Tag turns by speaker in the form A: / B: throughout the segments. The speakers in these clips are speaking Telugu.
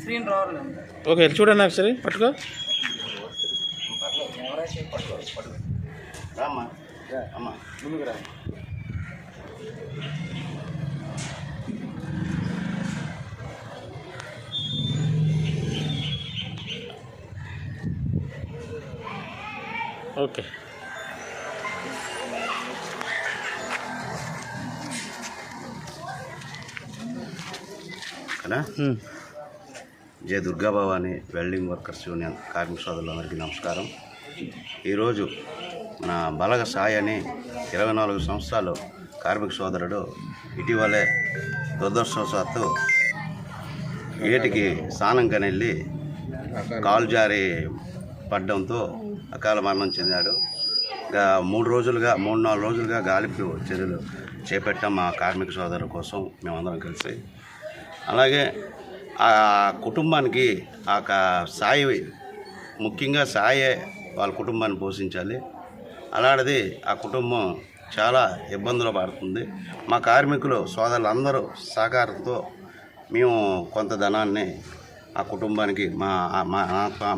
A: స్క్రీన్ రావాలి
B: ఓకే చూడండి ఒకసారి పట్టుకో.
C: రామ్మా అమ్మా ముందుకు రా
B: ఓకే.
C: కదా. Jaya Durga Bhavani welding workers union కార్మిక సోదరులందరికీ నమస్కారం. ఈరోజు మన బలగ సాయి అని ఇరవై నాలుగు సంవత్సరాలు కార్మిక సోదరుడు ఇటీవలే దురదృష్టవశాత్తు ఏటికి స్నానం కనెళ్ళి కాలు జారి పడ్డంతో అకాల మరణం చెందాడు. మూడు రోజులుగా మూడు నాలుగు రోజులుగా గాలింపు చర్యలు చేపట్టాం మా కార్మిక సోదరుల కోసం మేమందరం కలిసి. అలాగే ఆ కుటుంబానికి ఆ సాయి ముఖ్యంగా సాయే వాళ్ళ కుటుంబాన్ని పోషించాలి. అలాంటిది ఆ కుటుంబం చాలా ఇబ్బందులు పడుతుంది. మా కార్మికులు సోదరులందరూ సహకారంతో మేము కొంత ధనాన్ని ఆ కుటుంబానికి మా మా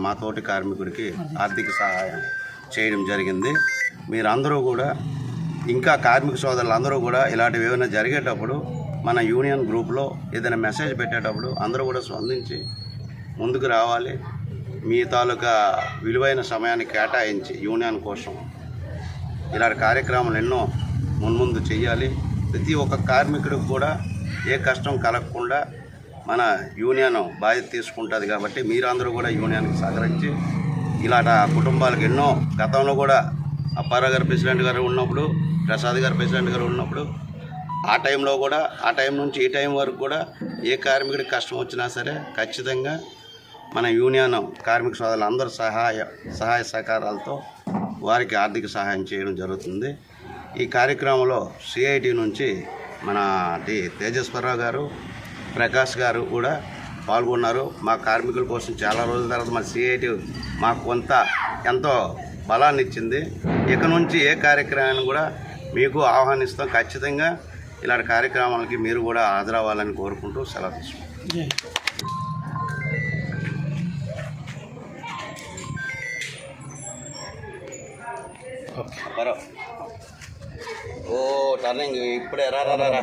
C: మా తోటి కార్మికుడికి ఆర్థిక సహాయం చేయడం జరిగింది. మీరందరూ కూడా ఇంకా కార్మిక సోదరులు అందరూ కూడా ఇలాంటివి ఏమైనా జరిగేటప్పుడు మన యూనియన్ గ్రూప్లో ఏదైనా మెసేజ్ పెట్టేటప్పుడు అందరూ కూడా స్పందించి ముందుకు రావాలి. మీ తాలూకా విలువైన సమయాన్ని కేటాయించి యూనియన్ కోసం ఇలాంటి కార్యక్రమాలు ఎన్నో మున్ముందు చేయాలి ప్రతి ఒక్క కార్మికుడికి కూడా ఏ కష్టం కలగకుండా మన యూనియన్ బాధ్యత తీసుకుంటుంది కాబట్టి మీరందరూ కూడా యూనియన్కి సహకరించి ఇలాంటి కుటుంబాలకు ఎన్నో గతంలో కూడా అప్పారావు గారు ప్రెసిడెంట్ గారు ఉన్నప్పుడు ప్రసాద్ గారు ప్రెసిడెంట్ గారు ఉన్నప్పుడు ఆ టైంలో కూడా ఆ టైం నుంచి ఈ టైం వరకు కూడా ఏ కార్మికుడికి కష్టం వచ్చినా సరే ఖచ్చితంగా మన యూనియన్ కార్మిక సోదరులు అందరూ సహాయ సహాయ సహకారాలతో వారికి ఆర్థిక సహాయం చేయడం జరుగుతుంది. ఈ కార్యక్రమంలో సిఐటి నుంచి మన టి తేజస్వరరావు గారు ప్రకాష్ గారు కూడా పాల్గొన్నారు. మా కార్మికుల కోసం చాలా రోజుల తర్వాత మా సిఐటి మాకు కొంత ఎంతో బలాన్ని ఇచ్చింది. ఇక నుంచి ఏ కార్యక్రమాన్ని కూడా మీకు ఆహ్వానిస్తాం. ఖచ్చితంగా ఇలాంటి కార్యక్రమాలకి మీరు కూడా హాజరవ్వాలని కోరుకుంటూ సెలవు తీసుకుంటాం ఓ టర్నింగ్. ఇప్పుడే రా రా రా.